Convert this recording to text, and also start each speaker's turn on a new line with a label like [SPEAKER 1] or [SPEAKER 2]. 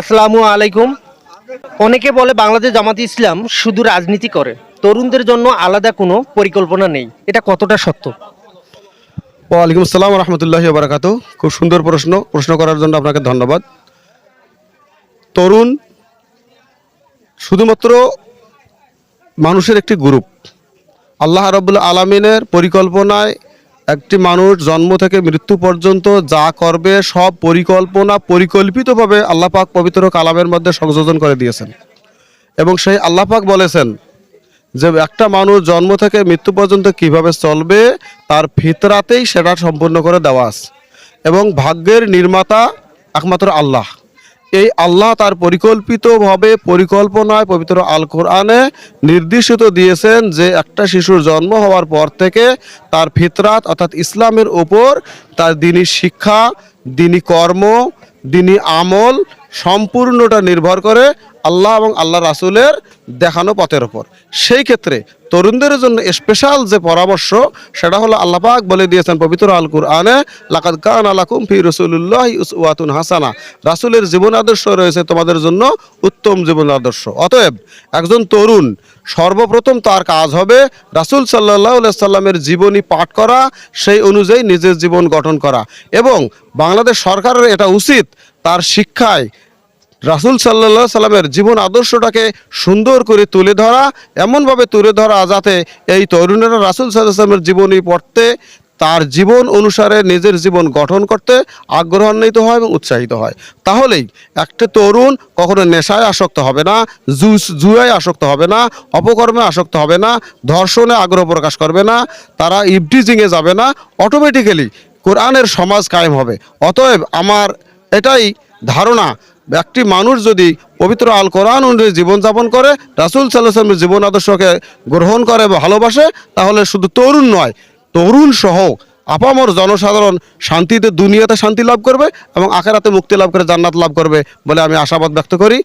[SPEAKER 1] আসসালামু আলাইকুম। অনেকে বলে বাংলাদেশ জামাত ইসলাম শুধু রাজনীতি করে। তরুণদের জন্য আলাদা কোনো পরিকল্পনা নেই। এটা কতটা সত্য?
[SPEAKER 2] ওয়ালাইকুম আসসালাম রহমতুল্লাহ বারাকাতু খুব সুন্দর প্রশ্ন প্রশ্ন করার জন্য আপনাকে ধন্যবাদ। তরুণ শুধুমাত্র মানুষের একটি গ্রুপ আল্লাহ রবুল আলমিনের পরিকল্পনায় একটি মানুষ জন্ম থেকে মৃত্যু পর্যন্ত যা করবে সব পরিকল্পনা পরিকল্পিতভাবে আল্লাহ পাক পবিত্র কালামের মধ্যে সংযোজন করে দিয়েছেন। এবং সেই আল্লাহ পাক বলেছেন যে একটা মানুষ জন্ম থেকে মৃত্যু পর্যন্ত কীভাবে চলবে, তার ফিতরাতেই সেটা সম্পূর্ণ করে দেওয়া আছে। এবং ভাগ্যের নির্মাতা একমাত্র আল্লাহ। এই আল্লাহ তার পরিকল্পিতভাবে পরিকল্পনায় পবিত্র আল কোরআনে নির্দেশিত দিয়েছেন যে একটা শিশুর জন্ম হওয়ার পর থেকে তার ফিতরাত অর্থাৎ ইসলামের ওপর তার দিনী শিক্ষা, দিনী কর্ম, দিনী আমল সম্পূর্ণটা নির্ভর করে আল্লাহ এবং আল্লাহ রাসুলের দেখানো পথের ওপর সেই ক্ষেত্রে তরুণদের জন্য স্পেশাল যে পরামর্শ, সেটা হলো আল্লাহ পাক বলে দিয়েছেন পবিত্র আল কুরআনে লাকাদ কান আলাকুম ফি রসুল্লাহ উসওয়াতুন হাসানা। রাসুলের জীবন আদর্শ রয়েছে তোমাদের জন্য উত্তম জীবন আদর্শ। অতএব একজন তরুণ সর্বপ্রথম তার কাজ হবে রাসুল সাল্লাহ সাল্লামের জীবনী পাঠ করা, সেই অনুযায়ী নিজের জীবন গঠন করা। এবং বাংলাদেশ সরকারের এটা উচিত তার শিক্ষায় রাসুল সাল্লাহ সাল্লামের জীবন আদর্শটাকে সুন্দর করে তুলে ধরা, এমনভাবে তুলে ধরা যাতে এই তরুণেরা রাসুল সাল্লাহ সাল্লামের জীবনী পড়তে, তার জীবন অনুসারে নিজের জীবন গঠন করতে আগ্রহান্বিত হয় এবং উৎসাহিত হয়। তাহলেই একটা তরুণ কখনো নেশায় আসক্ত হবে না, জুস জুয়ায় আসক্ত হবে না, অপকর্মে আসক্ত হবে না, ধর্ষণে আগ্রহ প্রকাশ করবে না, তারা ইভটিজিংয়ে যাবে না অটোমেটিক্যালি কোরআনের সমাজ কায়েম হবে। অতএব আমার এটাই ধারণা একটি মানুষ যদি পবিত্র আল কোরআন অনুযায়ী জীবনযাপন করে, রাসুল সাল্লাহামের জীবন আদর্শকে গ্রহণ করে বা ভালোবাসে, তাহলে শুধু তরুণ নয়, তরুণ সহ আপামর জনসাধারণ শান্তিতে, দুনিয়াতে শান্তি লাভ করবে এবং আখেরাতে মুক্তি লাভ করে জান্নাত লাভ করবে বলে আমি আশাবাদ ব্যক্ত করি।